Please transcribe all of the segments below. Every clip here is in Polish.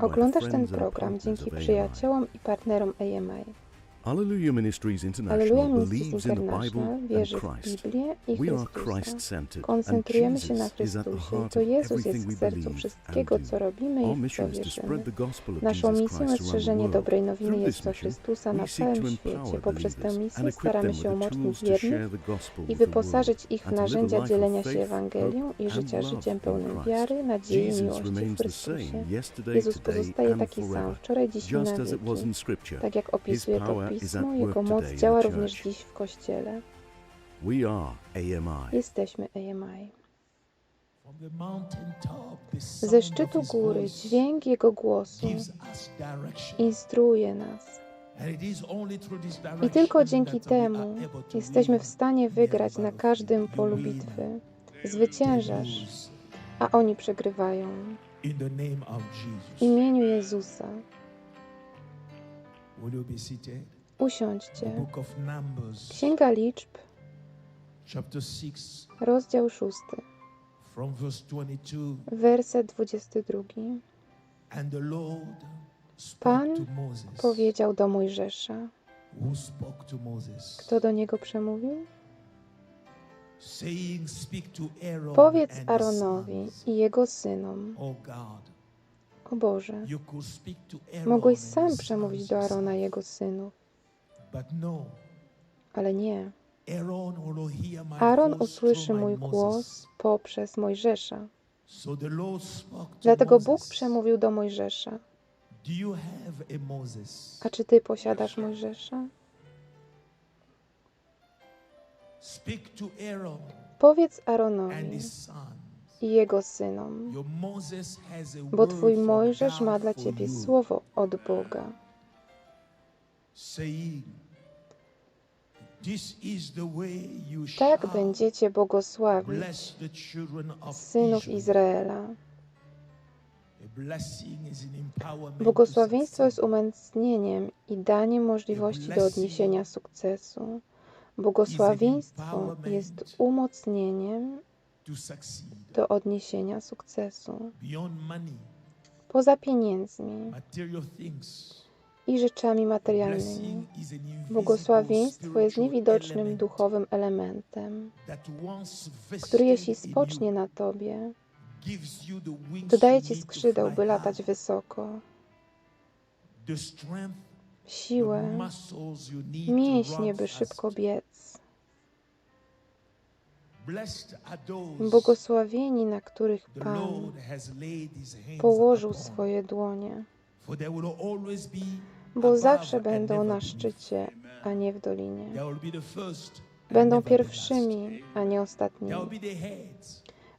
Oglądasz ten program dzięki przyjaciołom i partnerom AMI. Hallelujah Ministries International believes in the Bible and wierzy w Christ. Biblię i We are. Christ-centered, and Koncentrujemy się na Jesus is at the Chrystusie. heart of Jezus jest everything w we sercu believe wszystkiego, and co do. robimy Our i w co mission is to spread the gospel of Naszą Jesus misją Christ jest szerzenie dobrej nowiny Jezusa Chrystusa we na seek całym to świecie. empower Poprzez tę misję and equip staramy them się umocnić tools to share wiernych the gospel i wyposażyć ich w narzędzia dzielenia się Ewangelią i życia życiem pełnym wiary, nadziei i miłości w remains the same Chrystusie. yesterday, Jezus today pozostaje and taki sam, forever. wczoraj, dziś i Just na as it was wieki. in Scripture, Tak jak opisuje to Pismo, Jego moc działa również dziś w Kościele. Jesteśmy AMI. Ze szczytu góry dźwięk Jego głosu instruuje nas. I tylko dzięki temu jesteśmy w stanie wygrać na każdym polu bitwy. Zwyciężasz, a oni przegrywają. W imieniu Jezusa Usiądźcie. Księga Liczb, chapter 6, rozdział 6, from verse 22. werset 22. And the Lord spoke Pan. Powiedział do Mojżesza. Kto do niego przemówił? Powiedz Aaronowi i jego synom. O Boże, mogłeś sam przemówić do. Arona i jego synów, But no, ale nie. Aaron usłyszy mój głos poprzez Mojżesza. Dlatego. Bóg przemówił do Mojżesza. A czy ty posiadasz Mojżesza? Powiedz Aaronowi i jego synom, bo twój Mojżesz ma dla ciebie słowo od Boga. Tak będziecie błogosławić synów. Izraela. Błogosławieństwo jest succeed. umocnieniem i daniem możliwości do odniesienia sukcesu. Błogosławieństwo jest umocnieniem do odniesienia sukcesu. Poza pieniędzmi i rzeczami materialnymi, błogosławieństwo jest niewidocznym duchowym elementem, który jeśli spocznie na tobie, dodaje ci skrzydeł, by latać wysoko, siłę, mięśnie, by szybko biec. Błogosławieni, na których Pan położył swoje dłonie, bo zawsze będą na szczycie, a nie w dolinie. Będą pierwszymi, a nie ostatnimi.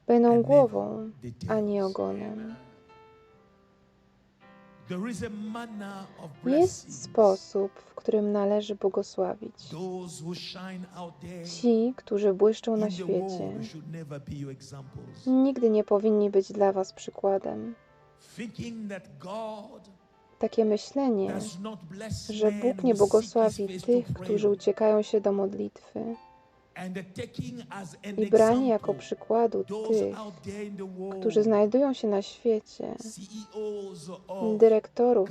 Będą głową, a nie ogonem. Jest sposób, w którym należy błogosławić. Ci, którzy błyszczą na świecie, nigdy nie powinni być dla Was przykładem. Takie myślenie, że Bóg nie błogosławi tych, którzy uciekają się do modlitwy i brani jako przykładu tych, którzy znajdują się na świecie, of dyrektorów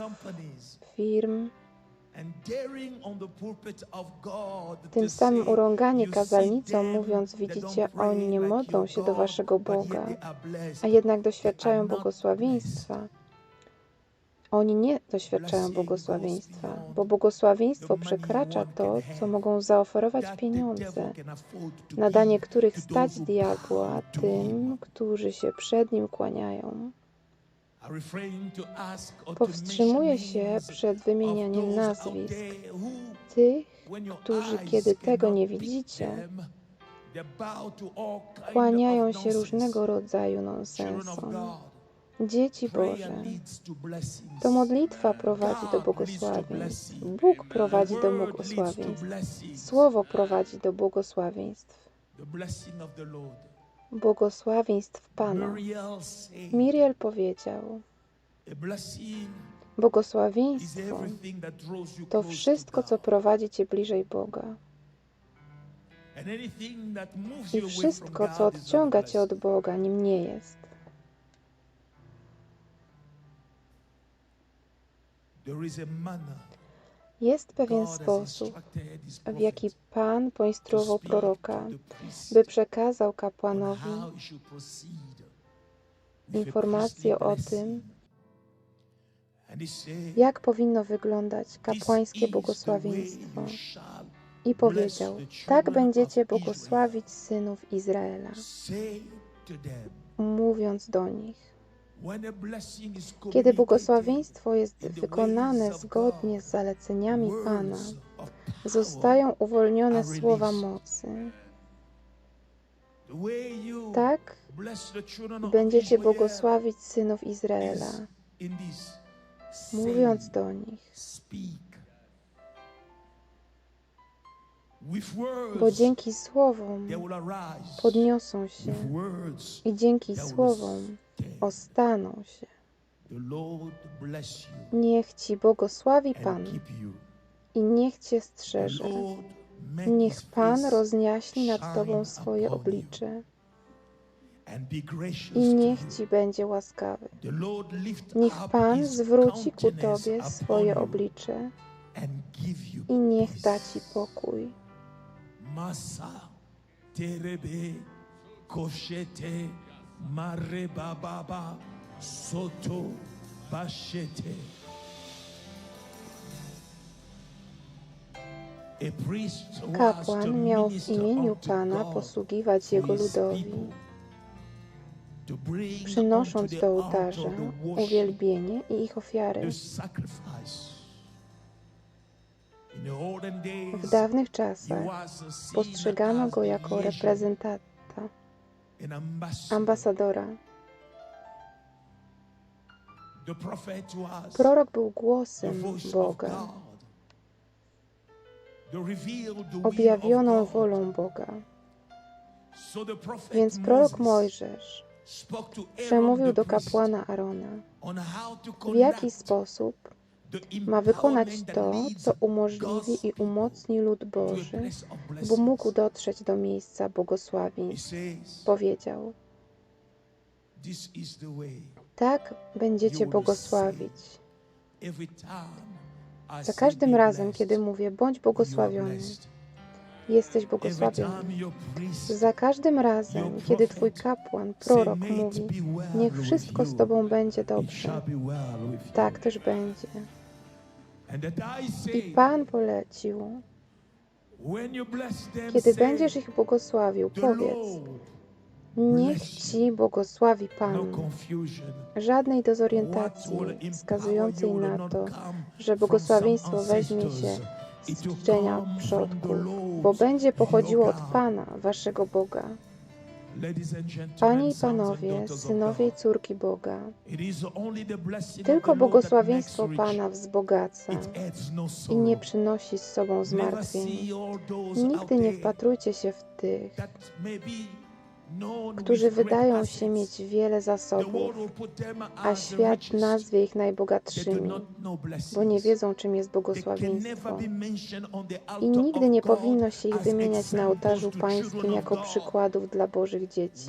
firm, tym samym urąganie "You see kazalnicą, mówiąc, widzicie, oni nie modlą się do Waszego Boga, they are blessed." a jednak doświadczają błogosławieństwa. Oni nie doświadczają błogosławieństwa, bo błogosławieństwo przekracza to, co mogą zaoferować pieniądze, nadanie których stać diabła tym, którzy się przed nim kłaniają. Powstrzymuję mention się przed wymienianiem nazwisk tych, którzy, kiedy tego nie widzicie, kłaniają się różnego rodzaju nonsensom. Dzieci Boże, to modlitwa prowadzi do błogosławieństw. Bóg prowadzi do błogosławieństw. Słowo prowadzi do błogosławieństw. Błogosławieństw Pana. Miriel powiedział: Błogosławieństwo to wszystko, co prowadzi cię bliżej Boga. I wszystko, co odciąga cię od Boga, nim nie jest. Jest pewien sposób, w jaki Pan poinstruował proroka, by przekazał kapłanowi informację o tym, jak powinno wyglądać kapłańskie błogosławieństwo. I powiedział: Tak będziecie błogosławić synów Izraela, mówiąc do nich: kiedy błogosławieństwo jest wykonane zgodnie z zaleceniami Pana, zostają uwolnione słowa mocy. Tak będziecie błogosławić synów Izraela, mówiąc do nich. Bo dzięki słowom podniosą się i dzięki słowom ostaną się. Niech Ci błogosławi Pan i niech Cię strzeże. Niech Pan rozjaśni nad Tobą swoje oblicze i niech Ci będzie łaskawy. Niech Pan zwróci ku Tobie swoje oblicze i niech da Ci pokój. Masa, terebe, koszete, Marebababa Soto Bashete. Kapłan miał w imieniu Pana posługiwać Jego ludowi, przynosząc do ołtarza uwielbienie i ich ofiary. W dawnych czasach postrzegano go jako reprezentant ambasadora. Prorok był głosem Boga, objawioną wolą Boga. Więc prorok Mojżesz przemówił do kapłana Arona, w jaki sposób ma wykonać to, co umożliwi i umocni lud Boży, by mógł dotrzeć do miejsca błogosławieństw. Powiedział: Tak będziecie błogosławić. Za każdym razem, kiedy mówię, bądź błogosławiony, jesteś błogosławiony. Za każdym razem, kiedy Twój kapłan, prorok mówi, niech wszystko z Tobą będzie dobrze, tak też będzie. I Pan polecił, kiedy będziesz ich błogosławił, powiedz, niech Ci błogosławi Pan. Żadnej dezorientacji wskazującej na to, że błogosławieństwo weźmie się z czczenia przodków, bo będzie pochodziło od Pana, Waszego Boga. Panie i panowie, synowie i córki Boga, tylko błogosławieństwo Pana wzbogaca i nie przynosi z sobą zmartwień. Nigdy nie wpatrujcie się w tych, którzy wydają się mieć wiele zasobów, a świat nazwie ich najbogatszymi, bo nie wiedzą, czym jest błogosławieństwo. I nigdy nie powinno się ich wymieniać na ołtarzu pańskim jako przykładów dla Bożych dzieci.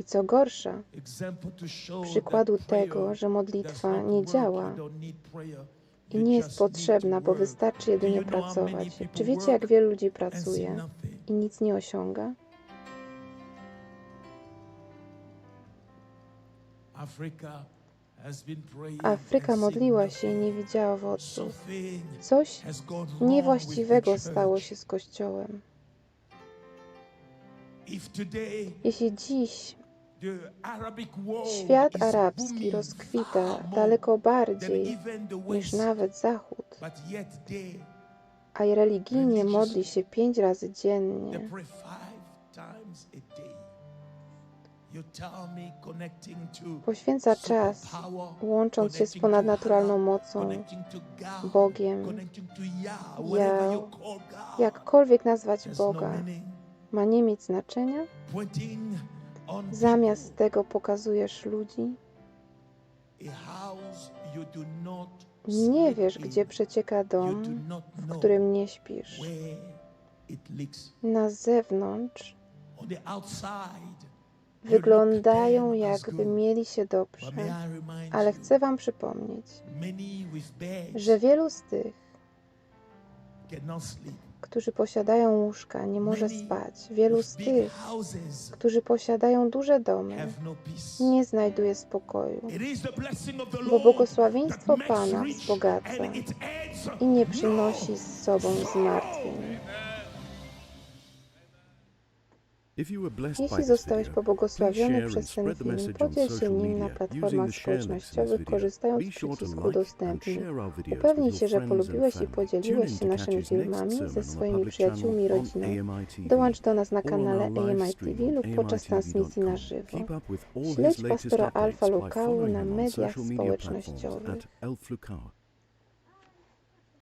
I co gorsza, przykładu tego, że modlitwa nie działa i nie jest potrzebna, bo wystarczy jedynie pracować. Czy wiecie, jak wielu ludzi pracuje i nic nie osiąga? Afryka modliła się i nie widziała owoców. Coś niewłaściwego stało się z Kościołem. Jeśli dziś świat arabski rozkwita daleko bardziej niż nawet Zachód, a religijnie modli się pięć razy dziennie, Poświęca czas, łącząc się z ponadnaturalną mocą, Bogiem, ja, jakkolwiek nazwać Boga, ma nie mieć znaczenia. Zamiast tego pokazujesz ludzi. Nie wiesz, gdzie przecieka dom, w którym nie śpisz. Na zewnątrz, wyglądają jakby mieli się dobrze, ale chcę Wam przypomnieć, że wielu z tych, sleep. którzy posiadają łóżka, nie może spać. Wielu z tych, którzy posiadają duże domy, no nie znajduje spokoju, bo błogosławieństwo Pana wzbogaca i nie no przynosi z sobą zmartwień. Jeśli zostałeś pobłogosławiony przez ten film, podziel się nim na platformach społecznościowych, korzystając z przycisku udostępnij. Upewnij się, że polubiłeś i podzieliłeś się naszymi filmami ze swoimi przyjaciółmi i rodziną. Dołącz do nas na kanale AMI TV lub podczas transmisji na żywo. Śledź pastora Alfa Lukału na mediach społecznościowych.